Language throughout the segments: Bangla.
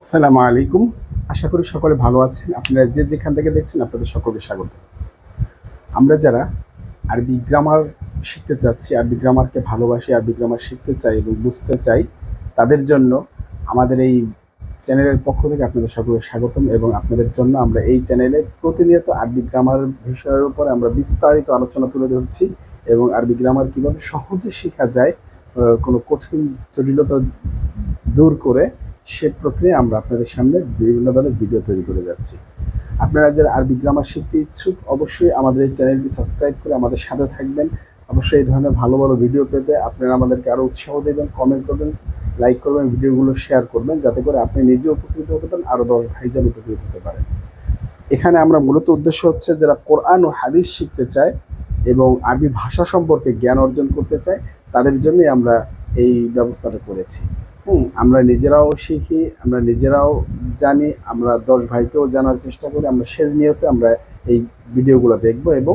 আসসালামু আলাইকুম। আশা করি সকলে ভালো আছেন। আপনারা যে যেখান থেকে দেখছেন, আপনাদের সকলকে স্বাগত। আমরা যারা আরবি গ্রামার শিখতে চাচ্ছি, আরবি গ্রামারকে ভালোবাসি, আরবি গ্রামার শিখতে চাই এবং বুঝতে চাই, তাদের জন্য আমাদের এই চ্যানেলের পক্ষ থেকে আপনাদের সকলকে স্বাগতম এবং আপনাদের জন্য আমরা এই চ্যানেলে প্রতিনিয়ত আরবি গ্রামার বিষয়ের উপরে আমরা বিস্তারিত আলোচনা তুলে ধরছি এবং আরবি গ্রামার কীভাবে সহজে শেখা যায় কোনো কঠিন জটিলতা দূর করে সে প্রক্রিয়া আমরা আপনাদের সামনে বিভিন্ন ধরনের ভিডিও তৈরি করে যাচ্ছি। আপনারা যারা আরবি গ্রামার শিখতে ইচ্ছুক, অবশ্যই আমাদের এই চ্যানেলটি সাবস্ক্রাইব করে আমাদের সাথে থাকবেন। অবশ্যই এই ধরনের ভালো ভালো ভিডিও পেতে আপনারা আমাদেরকে আরও উৎসাহ দেবেন কমেন্ট করবেন লাইক করবেন, ভিডিওগুলো শেয়ার করবেন, যাতে করে আপনি নিজে উপকৃত হতে পারেন আরও দশ ভাইজান উপকৃত হতে পারেন। এখানে আমরা মূলত উদ্দেশ্য হচ্ছে যারা কোরআন ও হাদিস শিখতে চায় এবং আরবি ভাষা সম্পর্কে জ্ঞান অর্জন করতে চায়, তাদের জন্যই আমরা এই ব্যবস্থাটা করেছি। হুম, আমরা নিজেরাও শিখি, আমরা নিজেরাও জানি, আমরা দশ ভাইকেও জানার চেষ্টা করি, আমরা সে নিয়তে আমরা এই ভিডিওগুলো দেখব এবং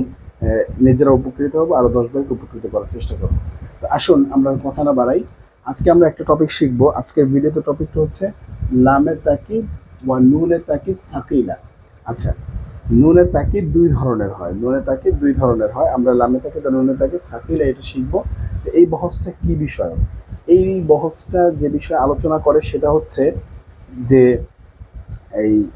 নিজেরা উপকৃত হব আরও দশ ভাইকে উপকৃত করার চেষ্টা করব। তো আসুন, আমরা কথা না বাড়াই। আজকে আমরা একটা টপিক শিখব। আজকের ভিডিওতে টপিকটা হচ্ছে, লামে তাকিদ ওয়া নুনে তাকিদ সাকিলা। আচ্ছা নুনে তাকিদ দুই ধরনের হয়। নুনে তাকিদ দুই ধরনের হয়। আমরা লামে তাকিদ আর নুনে তাকিদ সাকিলা এটা শিখব। তো এই বহসটা কি বিষয়? এই বহসটা যে বিষয়ে আলোচনা করে সেটা হচ্ছে যে এই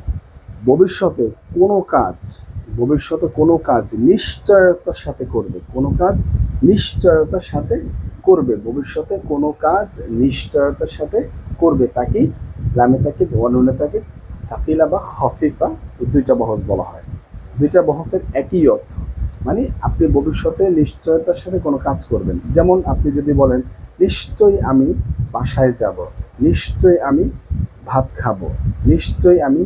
ভবিষ্যতে কোনো কাজ, ভবিষ্যতে কোনো কাজ নিশ্চয়তার সাথে করবে। কোনো কাজ নিশ্চয়তার সাথে করবে। ভবিষ্যতে কোনো কাজ নিশ্চয়তার সাথে করবে। তাকে লামে তাকে অনুনে তাকে সাকিলা বা হফিফা এই দুইটা বহস বলা হয়। দুইটা বহসের একই অর্থ। মানে আপনি ভবিষ্যতে নিশ্চয়তার সাথে কোনো কাজ করবেন যেমন আপনি যদি বলেন, নিশ্চয়ই আমি বাসায় যাব, নিশ্চয়ই আমি ভাত খাব, নিশ্চয়ই আমি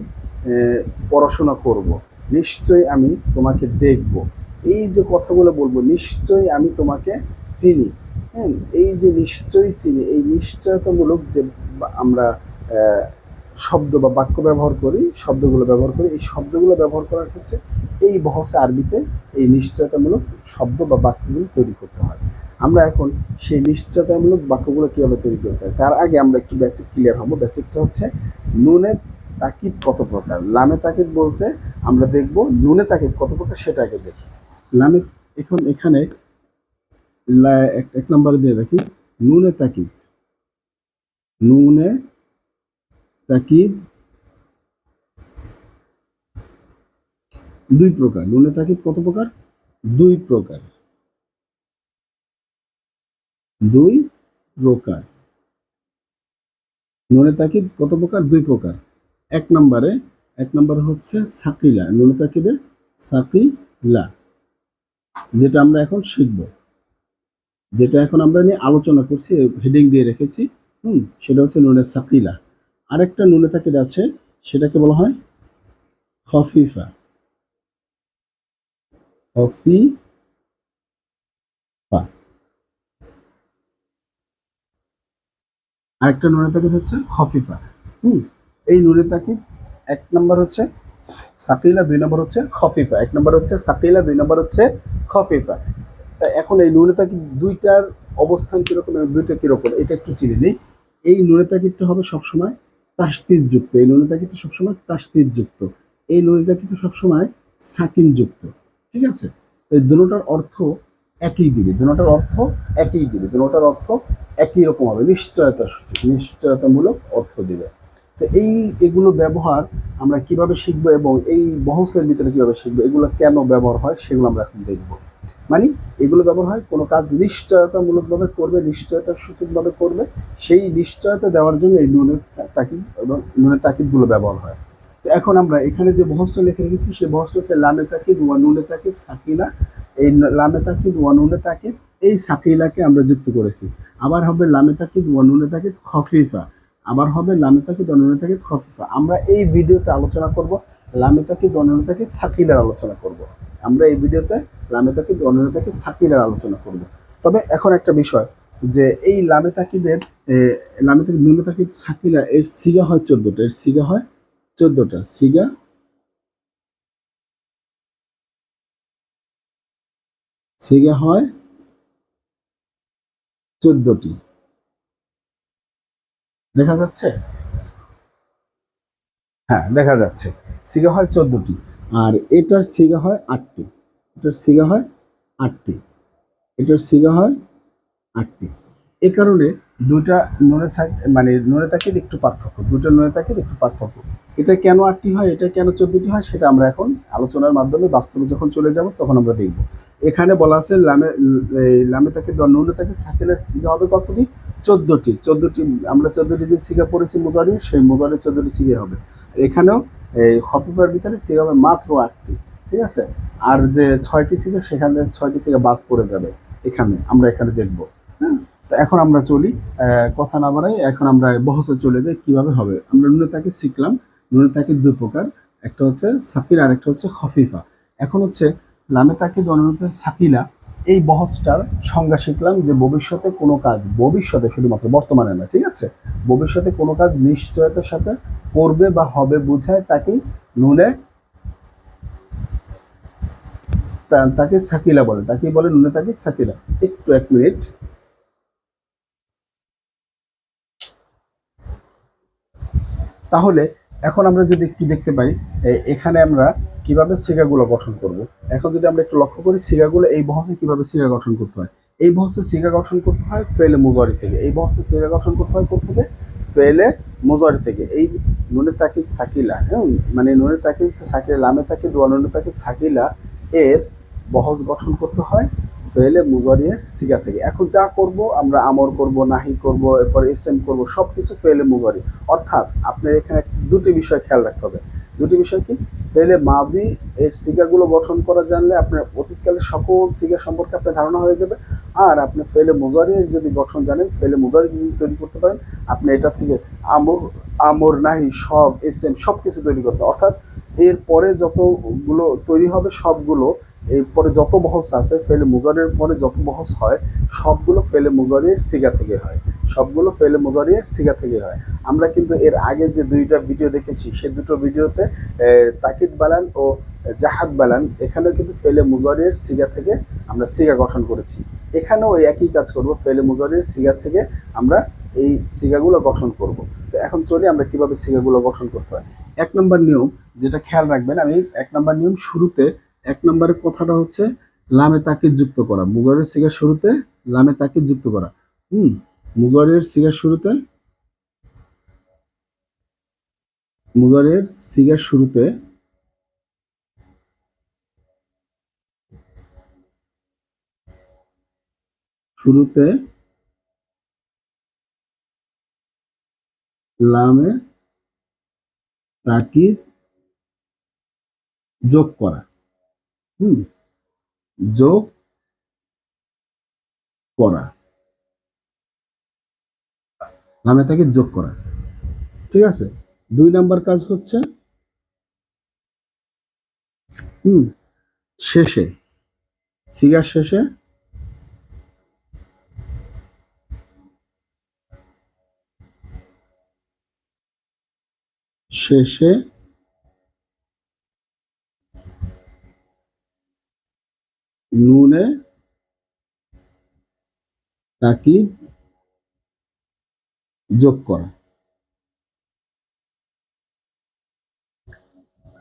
পড়াশোনা করব। নিশ্চয়ই আমি তোমাকে দেখব। এই যে কথাগুলো বলব, নিশ্চয়ই আমি তোমাকে চিনি। হ্যাঁ এই যে নিশ্চয়ই চিনি, এই নিশ্চয়তামূলক যে আমরা শব্দ বা বাক্য ব্যবহার করি, শব্দগুলো ব্যবহার করি, এই শব্দগুলো ব্যবহার করার ক্ষেত্রে এই বহসে আরবিতে এই নিশ্চয়তামূলক শব্দ বা বাক্যগুলো তৈরি করতে হয়। আমরা এখন সেই নিশ্চয়তামূলক বাক্যগুলো কীভাবে তৈরি করতে হয়, তার আগে আমরা একটু বেসিক ক্লিয়ার হব। বেসিকটা হচ্ছে নুনে তাকিদ কত প্রকার? লামে তাকিদ বলতে আমরা দেখব নুনে তাকিদ কত প্রকার সেটা আগে দেখি। লামে, এখন এখানে এক নম্বরে দিয়ে দেখি। নুনে তাকিদ। নুনে তাকিদ। দুই প্রকার। নুনে তাকিদ কত প্রকার? দুই প্রকার। দুই প্রকার। নুনে তাকিদ কত প্রকার? দুই প্রকার। এক নম্বরে, এক নম্বর হচ্ছে সাকিলা। নুনে তাকিদে সাকিলা, যেটা আমরা এখন শিখব। যেটা এখন আমরা নিয়ে আলোচনা করছি হেডিং দিয়ে রেখেছি। হুম, সেটা হচ্ছে নুনে সাকিলা। আরেকটা নুনে তাকিদ আছে, সেটাকে বলা হয় খফিফা। খফিফা। আরেকটা নুনে তাকিদ হচ্ছে খফিফা। হুম, এই নুনে তাকিদ এক নম্বর হচ্ছে সাকিলা দুই নম্বর হচ্ছে খফিফা। এক নম্বর হচ্ছে সাকিলা দুই নম্বর হচ্ছে খফিফা। তা এখন এই নুনে তাকিদ দুইটার অবস্থান কীরকম দুইটা কীরকম, এটা একটু চিনে নিই। এই নুনে তাকিদটা হবে সবসময় তাস্তিদ যুক্ত এই নুনে তাকিদটা সবসময় তাস্তিদ যুক্ত এই নুনে তাকিদটা সবসময় সাকিন যুক্ত ঠিক আছে? এই দুটোটার অর্থ একই দিবে। দুটোটার অর্থ একই দিবে। দুটোটার অর্থ একই রকম হবে। নিশ্চয়তা সূচক, নিশ্চয়তামূলক অর্থ দিবে। তো এই এগুলো ব্যবহার আমরা কীভাবে শিখব এবং এই বহসের ভিতরে কীভাবে শিখব, এগুলো কেন ব্যবহার হয়, সেগুলো আমরা এখন দেখব। মানে এগুলো ব্যবহার হয়, কোনো কাজ নিশ্চয়তামূলকভাবে করবে, নিশ্চয়তার সূচকভাবে করবে, সেই নিশ্চয়তা দেওয়ার জন্য এই নুনের তাকিদ এবং নুনের তাকিদগুলো ব্যবহার হয়। তো এখন আমরা এখানে যে বহসটা লিখে রেখেছি, সেই বহসটা হচ্ছে লামে তাকিদ, ওয়া নুনে তাকিদ, সাকিলা। এই লামে তাকিদ, ওয়া নুনে তাকিদ, এই সাকিলাকে আমরা যুক্ত করেছি। আবার হবে লামে তাকিদ, ওয়া নুনে তাকিদ, খফিফা। আবার হবে লামে তাকিদ, ওয়া নুনে তাকিদ, খফিফা। আমরা এই ভিডিওতে আলোচনা করব, লামে তাকিদ, ওয়া নুনে তাকিদ, সাকিলার আলোচনা করব। আমরা এই ভিডিওতে লামে তাকিদ নুনে তাকিদ সাকিলার আলোচনা করব। তবে এখন একটা বিষয় যে এই লামে তাকিদের লামে তাকিদ নুনে তাকিদ সাকিলা এর সিগা হয় চোদ্দটা, এর সিগা হয় চোদ্দটা। সিগা সিগা হয় চোদ্দটি। দেখা যাচ্ছে? হ্যাঁ দেখা যাচ্ছে। সিগা হয় চোদ্দটি। আর এটার সিগা হয় আটটি। এটার সিগা হয় আটটি। এটার সিগা হয় আটটি। এ কারণে দুটা থাক মানে নুনে তাকিদ একটু পার্থক্য দুটো নুনে তাকিদ একটু পার্থক্য। এটা কেন আটটি হয়, এটা কেন চোদ্দটি হয়, সেটা আমরা এখন আলোচনার মাধ্যমে বাস্তবে যখন চলে যাব তখন আমরা দেখব। এখানে বলা আছে লামে লামে তাকে নুনে তাকিদ সাইকেলের সিগা হবে কতটি? চোদ্দটি। চোদ্দটি, আমরা চোদ্দটি যে সিগা পড়েছি মুজারি সেই মুজারি চোদ্দটি সিগা হবে। এখানেও এই হফিফার ভিতরে সিগা হবে মাত্র আটটি, ঠিক আছে? আর যে ছয়টি সিগা সেখানে ছয়টি সিগা বাদ পড়ে যাবে এখানে, আমরা এখানে দেখব হ্যাঁ? তো এখন আমরা চলি কথা না বাড়াই, এখন আমরা বহসে চলে যাই, কীভাবে হবে? আমরা নুনে তাকে শিখলাম নুনে তাকে দুই প্রকার, একটা হচ্ছে সাকির আর একটা হচ্ছে খফিফা এখন হচ্ছে লামে তাকে অনুরূপে সাকিলা এই বহসটার সংজ্ঞা শিখলাম যে ভবিষ্যতে কোনো কাজ, ভবিষ্যতে শুধুমাত্র বর্তমানে না, ঠিক আছে? ভবিষ্যতে কোনো কাজ নিশ্চয়তার সাথে করবে বা হবে বুঝায় তাকেই নুনে তাকে সাকিলা বলে। তাকে বলে নুনে তাকে সাকিলা। একটু এক মিনিট। তাহলে এখন আমরা যদি একটু দেখতে পাই এখানে আমরা কীভাবে সিগাগুলো গঠন করব? এখন যদি আমরা একটু লক্ষ্য করি, সিগাগুলো এই বহসে কীভাবে সিগা গঠন করতে হয়? এই বহসে সিগা গঠন করতে হয় ফেলে মোজারি থেকে। এই বহসে সিগা গঠন করতে হয় থেকে ফেলে মুজারি থেকে। এই নুনে তাকিদ সাকিলা হ্যাঁ? মানে নুনে তাকিদ সাকিলা, লামে তাকে ওয়া নুনে তাকিদ সাকিলা, এর বহস গঠন করতে হয় ফেলে মুজারিয়ের সিগা থেকে। এখন যা করব, আমরা আমর করব, নাহি করব, এরপর এস এম করব সব কিছু ফেলে মুজারি। অর্থাৎ আপনার এখানে দুটি বিষয় খেয়াল রাখতে হবে। দুটি বিষয় কি? ফেলে মাদি, এর সিগাগুলো গঠন করা জানলে আপনার অতীতকালে সকল সিগা সম্পর্কে আপনার ধারণা হয়ে যাবে। আর আপনি ফেলে মুজারির যদি গঠন জানেন, ফেলে মুজারি যদি তৈরি করতে পারেন, আপনি এটা থেকে আমর আমর, নাহি, সব এস এম সব কিছু তৈরি করতে অর্থাৎ এর পরে যতগুলো তৈরি হবে, সবগুলো এরপরে যত বহস আছে, ফেলে মুজারের পরে যত বহস হয়, সবগুলো ফেলে মুজারির সিগা থেকে হয়। সবগুলো ফেলে মুজারির সিগা থেকে হয়। আমরা কিন্তু এর আগে যে দুইটা ভিডিও দেখেছি, সে দুটো ভিডিওতে তাকিদ বালান ও জাহাদ বালান, এখানেও কিন্তু ফেলে মুজারির সিগা থেকে আমরা সিগা গঠন করেছি। এখানেও ওই একই কাজ করব, ফেলে মুজারির সিগা থেকে আমরা এই সিগাগুলো গঠন করব। তো এখন চলি আমরা কীভাবে সিগাগুলো গঠন করতে হয়। এক নম্বর নিয়ম যেটা খেয়াল রাখবেন, আমি এক নম্বর নিয়ম শুরুতে এক নম্বরের কথাটা হচ্ছে লামে তাকিদ যুক্ত করা। মুজারের সিগার শুরুতে লামে তাকিদ যুক্ত করা। হুম মুজারের সিগার শুরুতে মুজারের সিগার শুরুতে শুরুতে লামে তাকিদ যোগ করা। হুম, যোগ করা। নামে তাকে যোগ করা। ঠিক আছে? দুই নাম্বার কাজ হচ্ছে, হুম, শেষে, সিগার শেষে শেষে নুনে তাকিদ যোগ করা।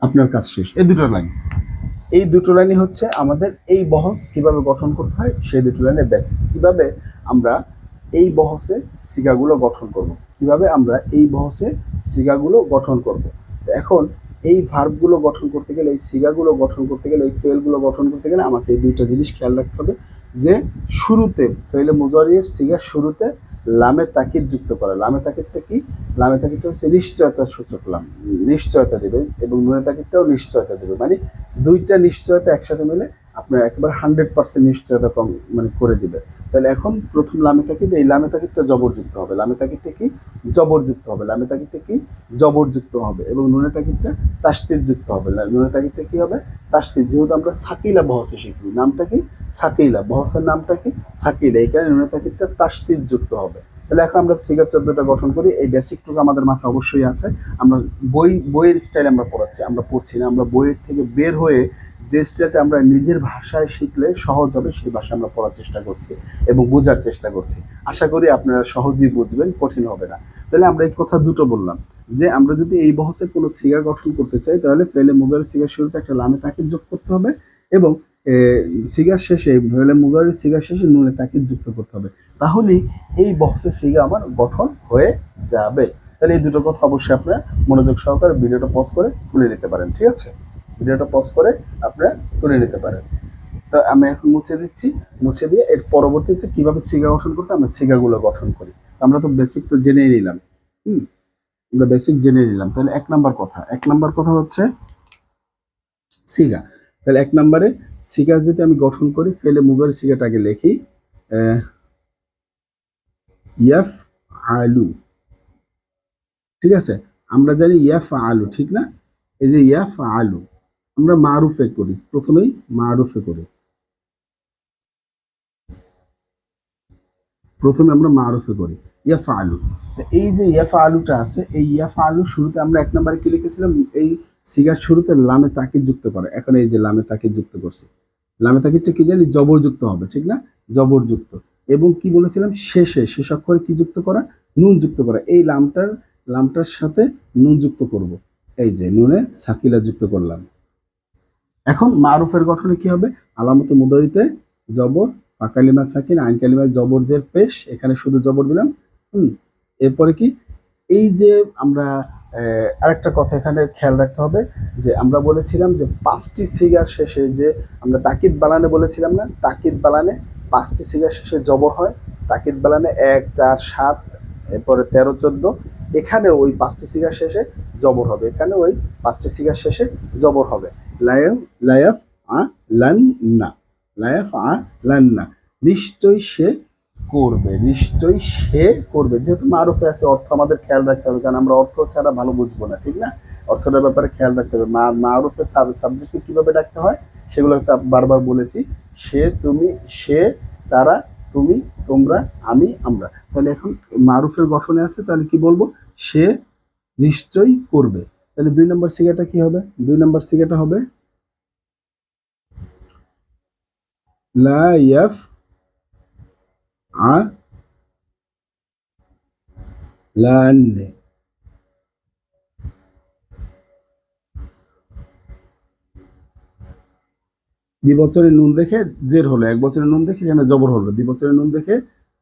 আপনার কাজ শেষ। এই দুটো লাইন। এই দুটো লাইনই হচ্ছে আমাদের এই বহস কীভাবে গঠন করতে হয়, সেই দুটো লাইনের বেসিক কীভাবে আমরা এই বহসে সিগাগুলো গঠন করব? কীভাবে আমরা এই বহসে সিগাগুলো গঠন করব? এখন এই ভার্বগুলো গঠন করতে গেলে, এই সিগাগুলো গঠন করতে গেলে, এই ফেলগুলো গঠন করতে গেলে আমাকে এই দুইটা জিনিস খেয়াল রাখতে হবে যে শুরুতে ফেলে মুজারির সিগা শুরুতে লামে তাকিদ যুক্ত করা। লামে তাকিদটা কি? লামে তাকিদটা হচ্ছে নিশ্চয়তা সূচক লাম, নিশ্চয়তা দেবে এবং নুনে তাকিদটাও নিশ্চয়তা দেবে। মানে দুইটা নিশ্চয়তা একসাথে মিলে আপনার একেবারে হান্ড্রেড পার্সেন্ট নিশ্চয়তা কম মানে করে দিবে। তাহলে এখন প্রথম লামে তাকিদ এই লামে তাকিদটা জবরযুক্ত হবে। লামে তাকিদটা কি? জবরযুক্ত হবে। লামে তাকিদটা কি? জবরযুক্ত হবে এবং নুনে তাকিদটা যুক্ত হবে। নুনে তাকিদটা কি হবে? তাস্তিদ যেহেতু আমরা সাকিলা বহসে শিখছি, নামটা কি? সাকিলা। বহসের নামটা কি? সাকিলা। এই কারণে নুনে তাকিদটা যুক্ত হবে। তাহলে এখন আমরা সিগা চোদ্দটা গঠন করি। এই বেসিকটুকু আমাদের মাথায় অবশ্যই আছে। আমরা বই, বইয়ের স্টাইল আমরা পড়াচ্ছি। আমরা পড়ছি না। আমরা বইয়ের থেকে বের হয়ে যে স্টাইলটা আমরা নিজের ভাষায় শিখলে সহজ হবে, সেই ভাষায় আমরা পড়ার চেষ্টা করছি এবং বোঝার চেষ্টা করছি। আশা করি আপনারা সহজেই বুঝবেন, কঠিন হবে না। তাহলে আমরা এই কথা দুটো বললাম, যে আমরা যদি এই বহসে কোনো সিগা গঠন করতে চাই, তাহলে ফেলে মোজারের সিগার শুরুতে একটা লামে তাকিদ যোগ করতে হবে এবং সিগার শেষে, ফেলে মোজারের সিগার শেষে নুনে তাকিদ যুক্ত করতে হবে। তাহলেই এই বক্সের সিগা আমার গঠন হয়ে যাবে। তাহলে এই দুটো কথা অবশ্যই আপনারা মনোযোগ সহকারে ভিডিওটা পজ করে তুলে নিতে পারেন, ঠিক আছে? ভিডিওটা পজ করে আপনারা তুলে নিতে পারেন। তো আমি এখন মুছে দিচ্ছি। মুছে দিয়ে এর পরবর্তীতে কীভাবে সিগা গঠন করতে আমরা সিগাগুলো গঠন করি। আমরা তো বেসিক তো জেনেই নিলাম। হুম, আমরা বেসিক জেনে নিলাম। তাহলে এক নাম্বার কথা। এক নাম্বার কথা হচ্ছে সিগা তাহলে এক নম্বরে সিগার যদি আমি গঠন করি ফেলে মুজারি সিগাটা আগে লিখি ইয়াফ আলু ঠিক আছে? আমরা জানি ইয়াফ আলু ঠিক না? এই যে ইয়াফ আলু আমরা মারুফে করি। প্রথমেই মারুফে করি। প্রথমে আমরা মারুফে করি। ইয়াফা আলু এই যে ইয়াফা আলুটা আছে, এই ইয়াফা আলু শুরুতে আমরা এক নম্বরে কি লিখেছিলাম? এই সিগার শুরুতে লামে তাকিদ যুক্ত করে। এখন এই যে লামে তাকে যুক্ত করছি। লামে তাকিদটা কি জানি? জবরযুক্ত হবে, ঠিক না? জবরযুক্ত। এবং কি বলেছিলাম? শেষে, শেষ অক্ষরে কি যুক্ত করা? নুন যুক্ত করা। এই লামটার লামটার সাথে নুন যুক্ত করব। এই যে নুনে সাকিলা যুক্ত করলাম। এখন মারুফের গঠনে কি হবে? আলামত মুদারিতে জবর, ফাকালিমা সাকিন আইন কালিমা জবর জের পেশ, এখানে শুধু জবর দিলাম। হুম, এরপরে কি? এই যে আমরা আরেকটা কথা এখানে খেয়াল রাখতে হবে, যে আমরা বলেছিলাম যে পাঁচটি সিগার শেষে যে আমরা তাকিদ বালানে বলেছিলাম না, তাকিদ বালানে পাঁচটি সিগার শেষে জবর হয়, তাকিদ বালানে এক, চার, সাত, এরপরে তেরো, চোদ্দ, এখানে ওই পাঁচটি সিগার শেষে জবর হবে, এখানে ওই পাঁচটি সিগার শেষে জবর হবে। লায়াফ আ লান না লায়াফ আ লান না নিশ্চয়ই সে করবে, নিশ্চয়ই সে করবে। যেহেতু মারুফে আছে, অর্থ আমাদের খেয়াল রাখতে হবে, কারণ আমরা অর্থ ছাড়া ভালো বুঝব না, ঠিক না? অর্থটার ব্যাপারে খেয়াল রাখতে হবে। মা মারুফে সাবজেক্টকে কীভাবে ডাকতে হয়, সেগুলো বারবার বলেছি। সে তুমি, সে, তারা, তুমি, তোমরা, আমি, আমরা। তাহলে এখন মারুফের গঠনে আছে, তাহলে কি বলব? সে নিশ্চয়ই করবে। তাহলে দুই নম্বর সিগাটা কি হবে? দুই নম্বর সিগাটা হবে লা ইয়াফ আ লান্নে নুন দেখে জের হলো, এক বছরের নুন দেখে এখানে জবর হলো দ্বিবচনের নুন দেখে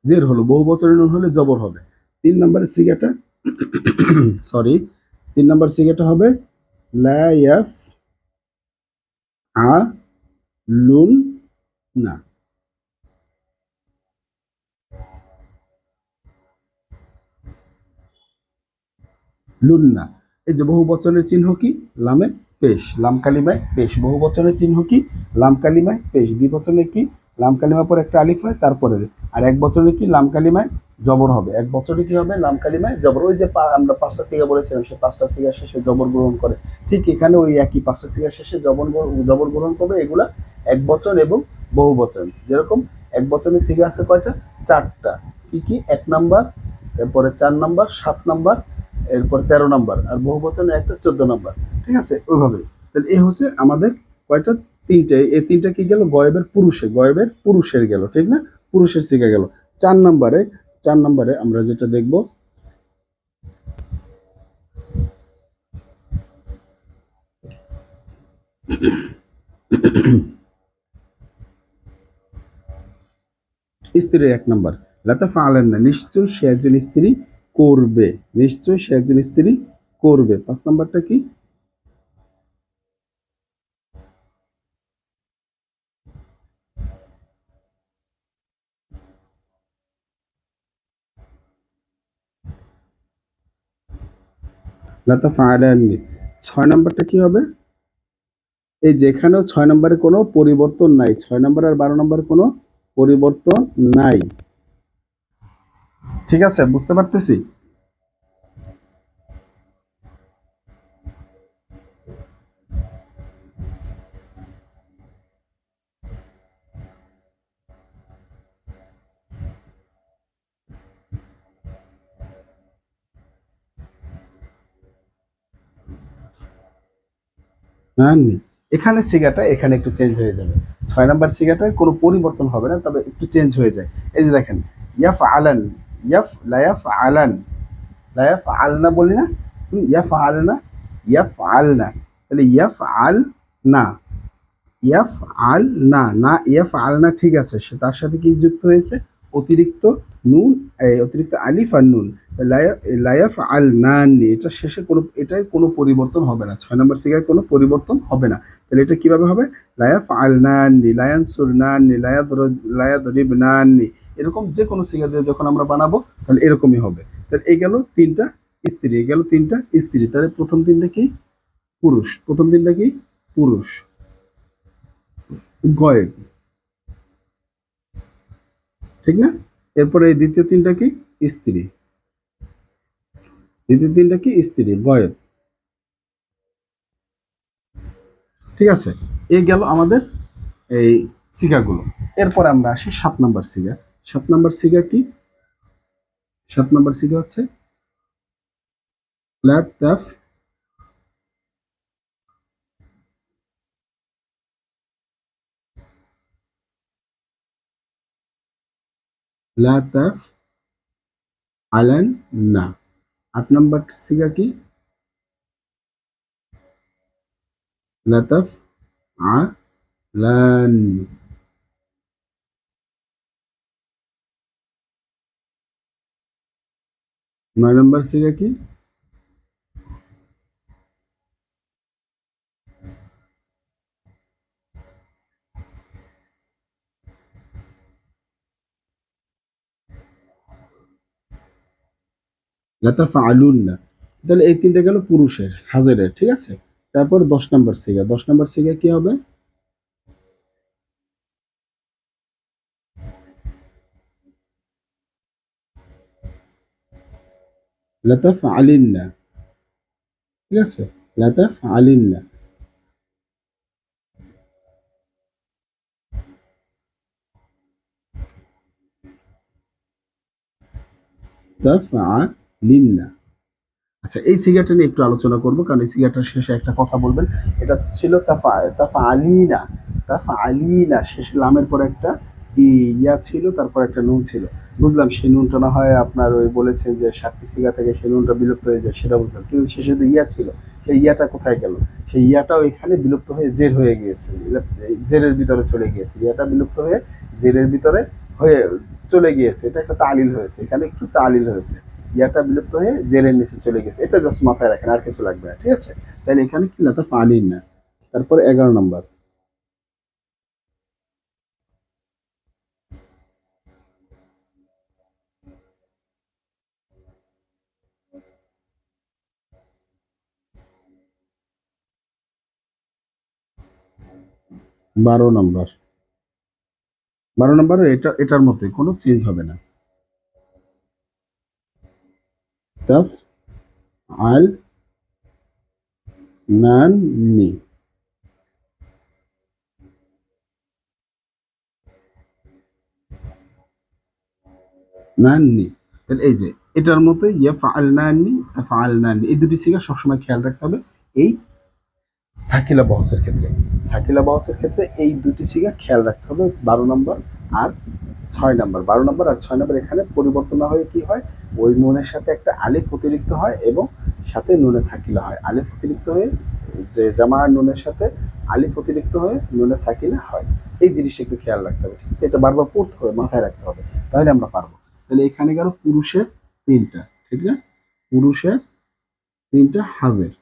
জের হলো, বহু বছরের নুন হলে জবর হবে। তিন নম্বরের সিগাটা সরি তিন নম্বর সিগাটা হবে লা ইয়াফ আ লুন না। লুন্না এই যে বহু বচনের চিহ্ন কি? লামে পেশ লাম কালিমায় পেশ। বহু বচনের চিহ্ন কি? লাম কালিমায় পেশ দ্বিবচনে কি? লাম কালিমা পর একটা আলিফ হয়, তারপরে আর এক বছরে কি লাম কালিমায় জবর হবে? এক বছরে কি হবে? লাম কালিমায় জবর। ওই যে আমরা পাঁচটা সিগা বলেছিলাম সেই পাঁচটা সিগা শেষে জবর গ্রহণ করে। ঠিক এখানে ওই একই পাঁচটা সিগা শেষে জবর জবর গ্রহণ করবে এগুলা এক বচন এবং বহু বচন। যেরকম এক বচনের সিগা আছে কয়টা? চারটা। কি কি? এক নাম্বার, এরপরে চার নাম্বার, সাত নাম্বার, এরপর তেরো নাম্বার, আর বহু বচনের একটা চোদ্দ নাম্বার। ঠিক আছে? ওইভাবে তাহলে এ হচ্ছে আমাদের কয়টা? তিনটে, এই তিনটা কি গেল? গয়েবের পুরুষে, গয়েবের পুরুষের গেল, ঠিক না? পুরুষের শিখে গেল। চার নাম্বারে চার নাম্বারে আমরা যেটা দেখব, স্ত্রীর এক নম্বর লাতাফা আলেন না নিশ্চয়ই সে একজন স্ত্রী করবে, নিশ্চয়ই সে একজন স্ত্রী করবে। পাঁচ নাম্বারটা কি? লাতাফা আলেননি ছয় নম্বরটা কি হবে? এই যেখানেও ছয় নম্বরে কোনো পরিবর্তন নাই। ছয় নম্বর আর বারো নম্বরে কোনো পরিবর্তন নাই। ঠিক আছে, বুঝতে পারতেছি? নি এখানে সিগাটা এখানে একটু চেঞ্জ হয়ে যাবে। ছয় নাম্বার সিগাটার কোনো পরিবর্তন হবে না, তবে একটু চেঞ্জ হয়ে যায়। এই যে দেখেন ইয়াফ আলান ইয়াফ লায়াফ আলান লায়াফ আলনা বলি না? ইয়াফ আলনা ইয়াফ আলনা তাহলে ইয়াফ আল না ইয়াফ আল না না ইয়াফ আল না ঠিক আছে, সে তার সাথে কি যুক্ত হয়েছে? অতিরিক্ত নুন অতিরিক্ত আলিফ আর নুন। লায়া- লায়াফ আল নানি। এটা শেষে কোনো এটাই কোনো পরিবর্তন হবে না। ছয় নম্বর সিগায় কোনো পরিবর্তন হবে না। তাহলে এটা কীভাবে হবে? লায়াফ আল নানি লায়ান সুর নানি লায়াদ রিব নানি। এরকম যে কোনো সিগা দিয়ে যখন আমরা বানাবো, তাহলে এরকমই হবে। তাহলে এই গেল তিনটা স্ত্রী, এই গেল তিনটা স্ত্রী। তাহলে প্রথম তিনটা কি? পুরুষ। প্রথম তিনটা কি? পুরুষ। গয়েব ঠিক না? এরপরে এই দ্বিতীয় তিনটা কি? স্ত্রী। দ্বিতীয় তিনটা কি? স্ত্রী গয়েব ঠিক আছে? এই গেল আমাদের এই সিগাগুলো এরপরে আমরা আসি সাত নাম্বার সিগা সাত নাম্বার সিগা কি? সাত নাম্বার সিগা হচ্ছে লাতাফ লাতাফ আলান না আট নাম্বার সিগা কি লাতাফ আলান নয় নম্বর সিগা কি লাতাফ আলুন না তাহলে এই তিনটা গেল পুরুষের, হাজারের, ঠিক আছে? তারপর দশ নম্বর সিগা। দশ নম্বর সিগা কি হবে? লাতাফ আলিন না ঠিক আছে? লাতাফ আলিন না না আচ্ছা এই সিগারটা নিয়ে একটু আলোচনা করব, কারণ এই সিগারটার শেষে একটা কথা বলবেন। এটা ছিল তাফা তাফা আলিনা তাফা আলিনা শেষে লামের পর একটা ইয়া ছিল, তারপর একটা নুন ছিল। বুঝলাম, সেই নুনটা না হয় আপনার ওই বলেছেন যে ষাটটি সিগা থেকে সেই নুনটা বিলুপ্ত হয়ে যায়, সেটা বুঝলাম। কিন্তু শেষে তো ইয়া ছিল, সেই ইয়াটা কোথায় গেল? সেই ইয়াটাও এখানে বিলুপ্ত হয়ে জের হয়ে গিয়েছে জেরের ভিতরে চলে গিয়েছে। ইয়াটা বিলুপ্ত হয়ে জেরের ভিতরে হয়ে চলে গিয়েছে। এটা একটা তালিল হয়েছে, এখানে একটু তালিল হয়েছে। ইয়াটা বিলুপ্ত হয়ে জেরের নিচে চলে গেছে। এটা জাস্ট মাথায় রাখেন, আর কিছু লাগবে না, ঠিক আছে? তাহলে এখানে কি লাতা ফালিন না। তারপর এগারো নম্বর। বারো নম্বর। বারো নম্বর এটা, এটার মধ্যে কোনো চেঞ্জ হবে না তাফ আল, নান নাননি তাহলে এই যে, এটার মতো ইয়া ফাল নাননি ফাল নাননি এই দুটি সিগা সবসময় খেয়াল রাখতে হবে। এই সাকিলা বহসের ক্ষেত্রে। সাকিলা বহসের ক্ষেত্রে এই দুটি সিগা খেয়াল রাখতে হবে, বারো নম্বর আর ছয় নম্বর। বারো নম্বর আর ছয় নম্বর এখানে পরিবর্তন হয়ে কি হয়? ওই নুনের সাথে একটা আলিফ অতিরিক্ত হয় এবং সাথে নুনে সাকিলা হয়। আলিফ অতিরিক্ত হয়ে যে জামা নুনের সাথে আলিফ অতিরিক্ত হয়ে নুনে সাকিলা হয়। এই জিনিসটা একটু খেয়াল রাখতে হবে, ঠিক আছে? এটা বারবার পড়তে হবে, মাথায় রাখতে হবে। তাহলে আমরা পারব। তাহলে এখানে গেল পুরুষের তিনটা, ঠিক না? পুরুষের তিনটা হাজের।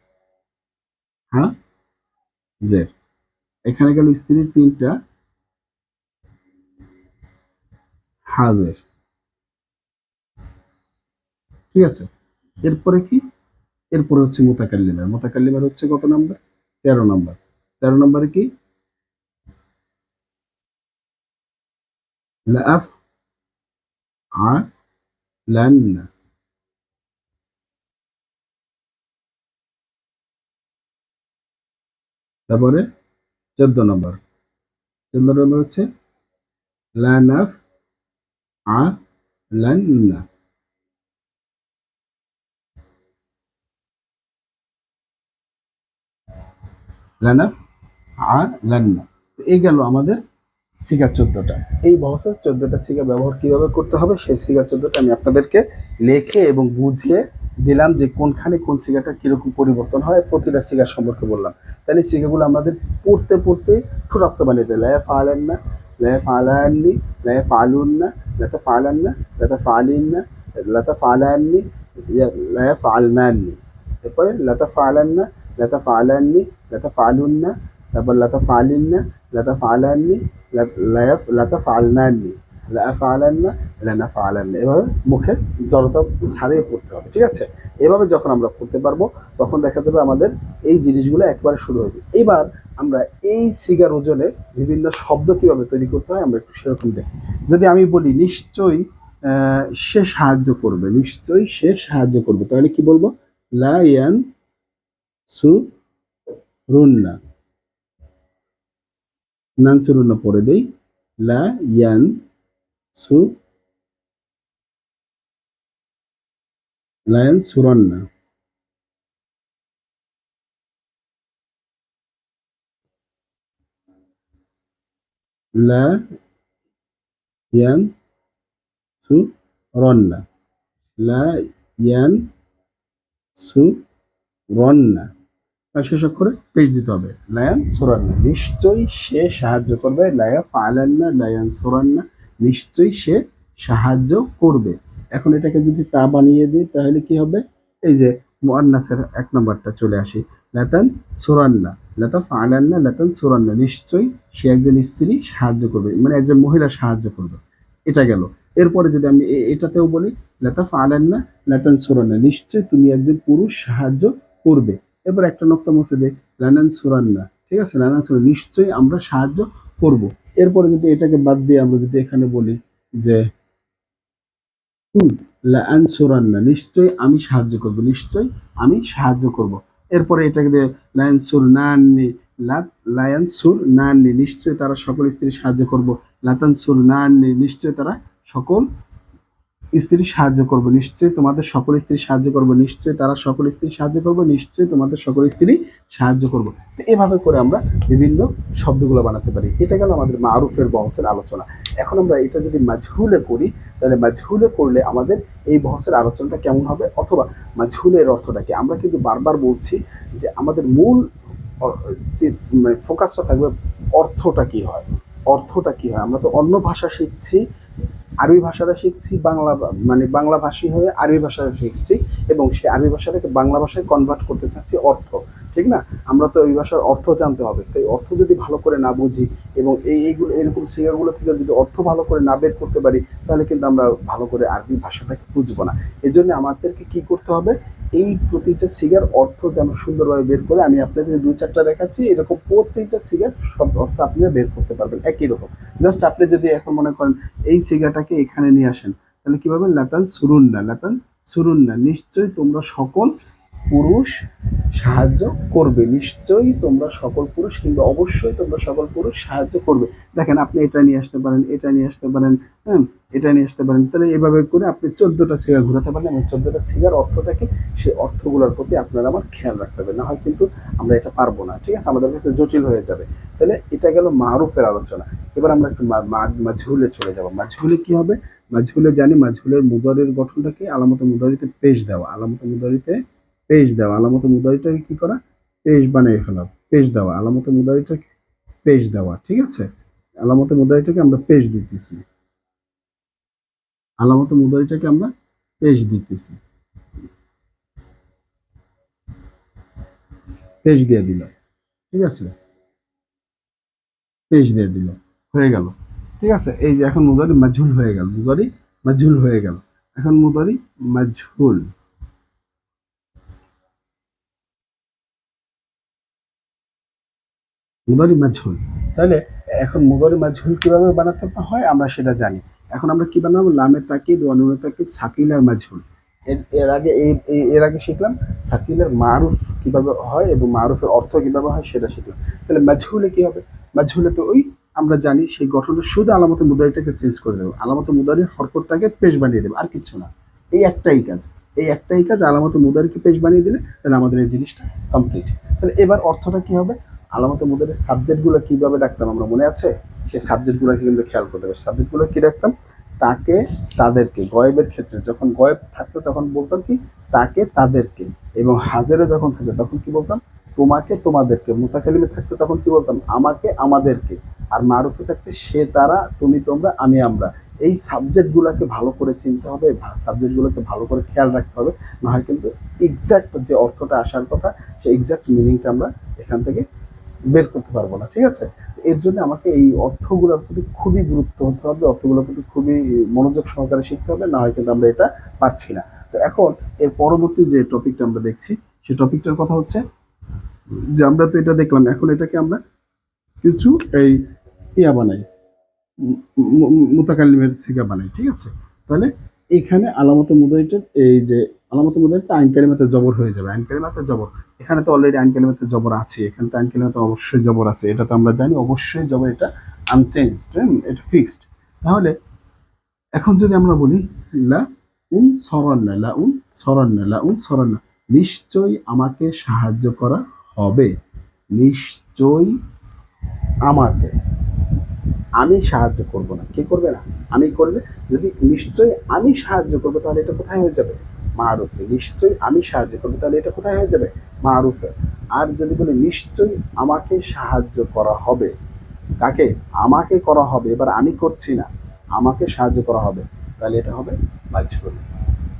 হ্যাঁ? জের এখানে গেল স্ত্রীর তিনটা হাজের। ঠিক আছে? এরপরে কি? এরপরে হচ্ছে মোতাকাল্লিমের। মোতাকাল্লিমের হচ্ছে কত নাম্বার? তেরো নাম্বার। তেরো নম্বরে কি? লাফ আ লান্না তারপরে চোদ্দ নম্বর। চোদ্দ নম্বর হচ্ছে লানাফ আ লান্না লানাফ আর লান্না এই গেল আমাদের সিগা চোদ্দটা। এই বহসেস চোদ্দটা সিগা ব্যবহার কীভাবে করতে হবে? সেই সিগা চোদ্দটা আমি আপনাদেরকে লেখে এবং বুঝিয়ে দিলাম যে কোনখানে কোন সিগাটা কীরকম পরিবর্তন হয়, প্রতিটা সিগা সম্পর্কে বললাম। তাহলে সিগাগুলো আমাদের পড়তে পড়তে ঠোঁটাস্ত বানিয়ে দেয়। লায়া ফালান না লায়া ফালাননি লায়া ফালুন না লাতা ফালান না লাতা ফালিন না লাতা ফালাননি লায়া ফালনাননি। এরপরে লাতা ফালান না লাতা ফালাননি লাতা ফালুন না তারপর লাতা ফালিন না লাতা ফালাননি লায়াফ লাতা ফালনাননি লা ফালান্না লানা ফালান্না এভাবে মুখে জড়তা ছাড়িয়ে পড়তে হবে, ঠিক আছে? এভাবে যখন আমরা পড়তে পারব, তখন দেখা যাবে আমাদের এই জিনিসগুলো একবারে শুরু হয়েছে এবার আমরা এই সিগার ওজনে বিভিন্ন শব্দ কীভাবে তৈরি করতে হয়, আমরা একটু সেরকম দেখি। যদি আমি বলি, নিশ্চয়ই সে সাহায্য করবে। নিশ্চয়ই সে সাহায্য করবে। তাহলে কি বলব? লা ইয়ান সু রুন্না নানসুরুন্না পড়ে দেই। লা ইয়ান সু লায়ন সুরন্না। লা ইয়ান সু রন্না। লা ইয়ান সু রন্না। শেষ অক্ষরে পেজ দিতে হবে। লায়ান সুরান্না। নিশ্চয়ই সে সাহায্য করবে। লায়া ফালান্না লায়ান সুরান্না। নিশ্চয়ই সে সাহায্য করবে। এখন এটাকে যদি তা বানিয়ে দিই, তাহলে কি হবে? এই যে মোয়ান্নাসের এক নম্বরটা চলে আসি। লাতান সুরান্না। লাতা ফালান্না লাতান সুরান্না। নিশ্চয়ই সে একজন স্ত্রী সাহায্য করবে। মানে একজন মহিলা সাহায্য করবে। এটা গেল। এরপরে যদি আমি এটাতেও বলি, লাতা ফালান্না লাতান সুরান্না। নিশ্চয়ই তুমি একজন পুরুষ সাহায্য করবে। এবার একটা নক্তা মুছে দে লানান সুরান্না ঠিক আছে? লানান সুরান, নিশ্চয়ই আমরা সাহায্য করব। এরপরে যদি এটাকে বাদ দিয়ে আমরা যদি এখানে বলি যে, হুম লান সুরান্না নিশ্চয়ই আমি সাহায্য করব, নিশ্চয়ই আমি সাহায্য করব। এরপরে এটাকে দিয়ে লায়ন সুর নাননি লায়ন সুর নাননি নিশ্চয়ই তারা সকল স্ত্রী সাহায্য করব। লাতান সুর নাননি নিশ্চয়ই তারা সকল স্ত্রী সাহায্য করবে নিশ্চয়ই, তোমাদের সকল স্ত্রী সাহায্য করবে নিশ্চয়ই, তারা সকল স্ত্রী সাহায্য করবে নিশ্চয়ই, তোমাদের সকল স্ত্রী সাহায্য করবে। তো এভাবে করে আমরা বিভিন্ন শব্দগুলো বানাতে পারি। এটা গেল আমাদের মারুফের বহসের আলোচনা। এখন আমরা এটা যদি মাজহুলে করি, তাহলে মাজহুলে করলে আমাদের এই বহসের আলোচনাটা কেমন হবে? অথবা মাজহুলের অর্থটা কি আমরা কিন্তু বারবার বলছি যে আমাদের মূল যে মানে ফোকাসটা থাকবে অর্থটা কি হয়? অর্থটা কি হয়? আমরা তো অন্য ভাষা শিখছি আরবি ভাষাটা শিখছি, বাংলা মানে বাংলা ভাষী হয়ে আরবি ভাষাটা শিখছি এবং সেই আরবি ভাষাটাকে বাংলা ভাষায় কনভার্ট করতে চাচ্ছি অর্থ, ঠিক না? আমরা তো ওই ভাষার অর্থ জানতে হবে, তাই অর্থ যদি ভালো করে না বুঝি এবং এই, এইগুলো, এরকম সিগারগুলো থেকে যদি অর্থ ভালো করে না বের করতে পারি, তাহলে কিন্তু আমরা ভালো করে আরবি ভাষাটাকে বুঝব না। এই জন্য আমাদেরকে কি করতে হবে? এই প্রতিটা সিগার অর্থ যেন সুন্দরভাবে বের করে, আমি আপনাদের দু চারটা দেখাচ্ছি, এরকম প্রত্যেকটা সিগার সব অর্থ আপনারা বের করতে পারবেন, একই রকম। জাস্ট আপনি যদি এখন মনে করেন এই সিগাটাকে এখানে নিয়ে আসেন, তাহলে কি পাবেন? লাতান সুরুন্না লাতান সুরুন্না। নিশ্চয়ই তোমরা সকল পুরুষ সাহায্য করবে। নিশ্চয়ই তোমরা সকল পুরুষ কিংবা অবশ্যই তোমরা সকল পুরুষ সাহায্য করবে। দেখেন আপনি এটা নিয়ে আসতে পারেন, এটা নিয়ে আসতে পারেন হ্যাঁ এটা নিয়ে আসতে পারেন। তাহলে এভাবে করে আপনি চোদ্দোটা সিগা ঘোরাতে পারেন এবং চোদ্দোটা সিগার অর্থটাকে সেই অর্থগুলোর প্রতি আপনারা আমার খেয়াল রাখতে হবে। না হয় কিন্তু আমরা এটা পারব না, ঠিক আছে? আমাদের কাছে জটিল হয়ে যাবে। তাহলে এটা গেল মারুফের আলোচনা। এবার আমরা একটু মাঝহুলে চলে যাব। মাঝহুলে কি হবে? মাঝহুলে জানি মাঝহুলের মুদারির গঠনটাকে আলামত মুদারিতে পেশ দেওয়া। আলামত মুদারিতে পেশ দেওয়া। আলামত মুদারিটাকে কি করা? পেজ বানিয়ে ফেলা পেজ দেওয়া। আলামত মুদারিটাকে পেজ দেওয়া, ঠিক আছে? আলামত মুদারিটাকে আমরা পেজ দিতেছি। আলামত মুদারিটাকে আমরা পেজ দিতেছি। পেজ দিয়ে দিল, ঠিক আছে? পেজ দিয়ে দিল, হয়ে গেল, ঠিক আছে? এই যে এখন মুদারি মাজহুল হয়ে গেল, মুদারি মাঝুল হয়ে গেল। এখন মুদারি মাজহুল। মুদারি মাজহুল তাহলে এখন মুদারি মাজহুল কীভাবে বানাতে হয় আমরা সেটা জানি। এখন আমরা কি বানাবো? লামে তাকিদ অনুনে তাকিদ, সাকিলার মাজহুল এর আগে এই এর আগে শিখলাম সাকিলের মারুফ কীভাবে হয় এবং মারুফের অর্থ কীভাবে হয় সেটা শিখলাম। তাহলে মাজহুলে কী হবে? মাজহুলে তো ওই আমরা জানি সেই গঠনটা শুধু আলামত মুদারিটাকে চেঞ্জ করে দেবো। আলামত মুদারির হরকতটাকে পেশ বানিয়ে দেবো, আর কিচ্ছু না। এই একটাই কাজ। এই একটাই কাজ আলামত মুদারিকে পেশ বানিয়ে দিলে তাহলে আমাদের এই জিনিসটা কমপ্লিট তাহলে এবার অর্থটা কী হবে? আলামতে মুদারের সাবজেক্টগুলো কীভাবে ডাকতাম আমরা মনে আছে? সেই সাবজেক্টগুলোকে কিন্তু খেয়াল করতে হবে সাবজেক্টগুলো কি ডাকতাম? তাকে তাদেরকে, গয়েবের ক্ষেত্রে। যখন গয়েব থাকতো তখন বলতাম কি? তাকে তাদেরকে। এবং হাজারে যখন থাকতো তখন কি বলতাম? তোমাকে তোমাদেরকে। মুতাকালিমে থাকতে তখন কি বলতাম? আমাকে আমাদেরকে। আর মারুফে থাকতে সে তারা, তুমি তোমরা, আমি আমরা। এই সাবজেক্টগুলোকে ভালো করে চিনতে হবে সাবজেক্টগুলোকে ভালো করে খেয়াল রাখতে হবে। না হয় কিন্তু এক্স্যাক্ট যে অর্থটা আসার কথা, সেই এক্স্যাক্ট মিনিংটা আমরা এখান থেকে বের করতে পারব না, ঠিক আছে? এর জন্য আমাকে এই অর্থগুলোর প্রতি খুবই গুরুত্ব হতে হবে, অর্থগুলোর প্রতি খুবই মনোযোগ সহকারে শিখতে হবে, না হয় কিন্তু আমরা এটা পারছি না। তো এখন এর পরবর্তী যে টপিকটা আমরা দেখছি সেই টপিকটার কথা হচ্ছে যে আমরা তো এটা দেখলাম, এখন এটাকে আমরা কিছু এই ইয়া বানাই মোতাকালিমের সিগা বানাই, ঠিক আছে? তাহলে এখানে আলামত মুদারিটের এই যে আলামত মুদারিটা আইন কালিমাতে জবর হয়ে যাবে। আইন কালিমাতে জবর। এখানে তো অলরেডি আইন কালিমাতে জবর আছে। এখানে তো আইন কালিমাতে অবশ্যই জবর আছে। এটা তো আমরা জানি, অবশ্যই জবর এটা আনচেঞ্জড এটা ফিক্সড তাহলে এখন যদি আমরা বলি, লা উন সরান্না, লা উন সরান্না, লা উন সরান্না, নিশ্চয়ই আমাকে সাহায্য করা হবে। নিশ্চয়ই আমাকে। আমি সাহায্য করব না। কে করবে না? আমি করলে যদি নিশ্চয়ই আমি সাহায্য করব, তাহলে এটা কোথায় হয়ে যাবে? মারুফে, নিশ্চয়ই আমি সাহায্য করব। তাহলে এটা কোথায় হয়ে যাবে? মারুফে। আর যদি বলি, নিশ্চয়ই আমাকে সাহায্য করা হবে। কাকে? আমাকে করা হবে। এবার আমি করছি না। আমাকে সাহায্য করা হবে। তাহলে এটা হবে মাঝহুল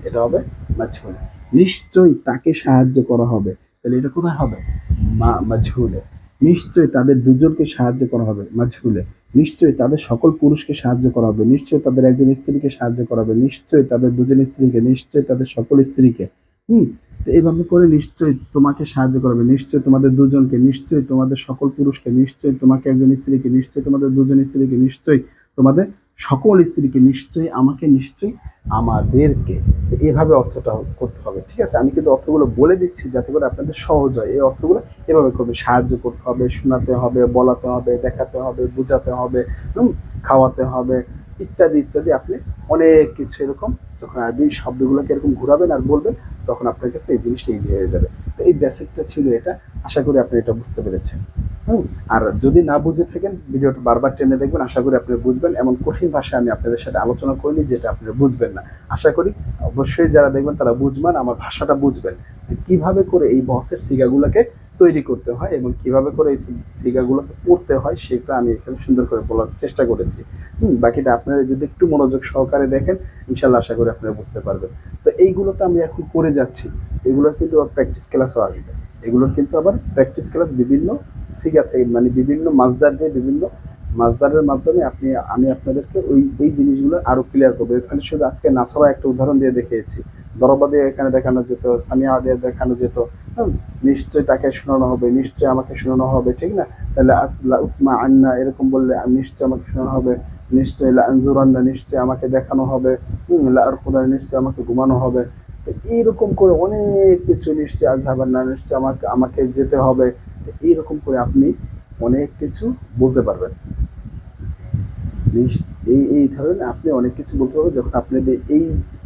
এটা হবে মাঝহুল নিশ্চয়ই তাকে সাহায্য করা হবে। তাহলে এটা কোথায় হবে? মা মাঝহুলে নিশ্চয়ই তাদের দুজনকে সাহায্য করা হবে মাঝহুলে নিশ্চয়ই তাদের সকল পুরুষকে সাহায্য করা হবে। নিশ্চয়ই তাদের একজন স্ত্রীকে সাহায্য করা হবে। নিশ্চয়ই তাদের দুজন স্ত্রীকে, নিশ্চয়ই তাদের সকল স্ত্রীকে। হুম? তো এইভাবে করে নিশ্চয়ই তোমাকে সাহায্য করবে নিশ্চয়ই তোমাদের দুজনকে, নিশ্চয়ই তোমাদের সকল পুরুষকে, নিশ্চয়ই তোমাকে একজন স্ত্রীকে, নিশ্চয়ই তোমাদের দুজন স্ত্রীকে, নিশ্চয়ই তোমাদের সকল স্ত্রীকে নিশ্চয়ই, আমাকে নিশ্চয়ই, আমাদেরকে। এভাবে অর্থটা করতে হবে, ঠিক আছে? আমি কিন্তু অর্থগুলো বলে দিচ্ছি যাতে করে আপনাদের সহজ হয়। এই অর্থগুলো এভাবে করবে। সাহায্য করতে হবে, শোনাতে হবে, বলাতে হবে, দেখাতে হবে, বোঝাতে হবে খাওয়াতে হবে ইত্যাদি ইত্যাদি আপনি অনেক কিছু এরকম যখন আরবি শব্দগুলোকে এরকম ঘুরাবেন আর বলবেন, তখন আপনার কাছে এই জিনিসটা ইজি হয়ে যাবে। তো এই বেসিকটা ছিল এটা। আশা করি আপনি এটা বুঝতে পেরেছেন। হুম? আর যদি না বুঝে থাকেন, ভিডিওটা বারবার টেনে দেখবেন। আশা করি আপনি বুঝবেন। এমন কঠিন ভাষায় আমি আপনাদের সাথে আলোচনা করিনি, যেটা আপনি বুঝবেন না। আশা করি অবশ্যই যারা দেখবেন, তারা বুঝবেন, আমার ভাষাটা বুঝবেন। যে কীভাবে করে এই বসের সিগাগুলোকে তৈরি করতে হয় এবং কীভাবে করে এই সিগাগুলোকে পড়তে হয় সেটা আমি এখানে সুন্দর করে বলার চেষ্টা করেছি। হুম, বাকিটা আপনারা যদি একটু মনোযোগ সহকারে দেখেন ইনশাল্লাহ আশা করি আপনারা বুঝতে পারবেন। তো এইগুলো তো আমি এখন করে যাচ্ছি। এগুলোর কিন্তু আবার প্র্যাকটিস ক্লাসও আসবে। এগুলোর কিন্তু আবার প্র্যাকটিস ক্লাস বিভিন্ন সিগা থেকে মানে বিভিন্ন মাজদার দিয়ে বিভিন্ন মাজদারের মাধ্যমে আপনি, আমি আপনাদেরকে ওই, এই জিনিসগুলো আরও ক্লিয়ার করব। এখানে শুধু আজকে নাসারা একটা উদাহরণ দিয়ে দেখিয়েছি। দরবা দিয়ে এখানে দেখানো যেত, সামিয়া দিয়ে দেখানো যেত। নিশ্চয়ই তাকে শোনানো হবে, নিশ্চয়ই আমাকে শোনানো হবে, ঠিক না? তাহলে আসলা উসমা আন্না এরকম বললে নিশ্চয়ই আমাকে শোনানো হবে, নিশ্চয়ই লা আনজুরান্না নিশ্চয়ই আমাকে দেখানো হবে, হুম, লা নিশ্চয়ই আমাকে ঘুমানো হবে। এইরকম করে অনেক কিছু নিশ্চয়ই আজহাবার না, নিশ্চয়ই আমাকে আমাকে যেতে হবে। এইরকম করে আপনি অনেক কিছু বলতে পারবেন। এই এই ধরনের আপনি অনেক কিছু বলতে পারবেন যখন আপনাদের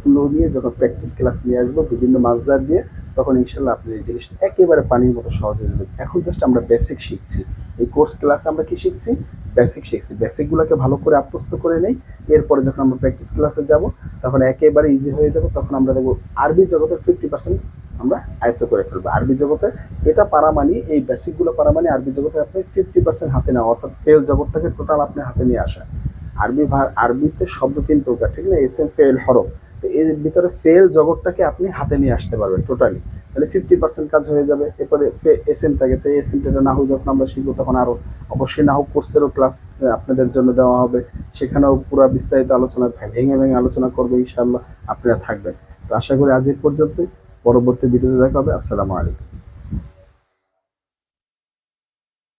এইগুলো দিয়ে যখন প্র্যাকটিস ক্লাস নিয়ে আসব, বিভিন্ন মাছদার দিয়ে, তখন ইনশাল্লাহ আপনি এই জিনিসটা একেবারে পানির মতো সহজ হয়ে যাবে। এখন জাস্ট আমরা বেসিক শিখছি। এই কোর্স ক্লাসে আমরা কি শিখছি? বেসিক শিখছি। বেসিকগুলোকে ভালো করে আত্মস্থ করে নেই। এরপরে যখন আমরা প্র্যাকটিস ক্লাসে যাব, তখন একেবারে ইজি হয়ে যাবে। তখন আমরা দেখব আরবি জগতের ফিফটি পার্সেন্ট আমরা আয়ত্ত করে ফেলব। আরবি জগতে এটা পারা মানে এই বেসিকগুলো পারা মানে আরবি জগতে আপনি ফিফটি পার্সেন্ট হাতে নেওয়া। অর্থাৎ ফেল জগৎটাকে টোটাল আপনি হাতে নিয়ে আসা। আরবি আরবিতে শব্দ তিন প্রকার, ঠিক না? এস এম ফেল, হরফ। তো এর ভিতরে ফেল জগৎটাকে আপনি হাতে নিয়ে আসতে পারবেন টোটালি তাহলে ফিফটি পার্সেন্ট কাজ হয়ে যাবে। এরপরে এস এম থাকে, তো এস এমটা নাহু, যখন আমরা শিখব, তখন আরও অবশ্যই নাহু কোর্সেরও ক্লাস আপনাদের জন্য দেওয়া হবে। সেখানেও পুরো বিস্তারিত আলোচনা, ভেঙে ভেঙে আলোচনা করব, ইনশাআল্লাহ, আপনারা থাকবেন। তো আশা করি আজ এই পর্যন্তই। পরবর্তী ভিডিওতে দেখা হবে। আসসালামু আলাইকুম।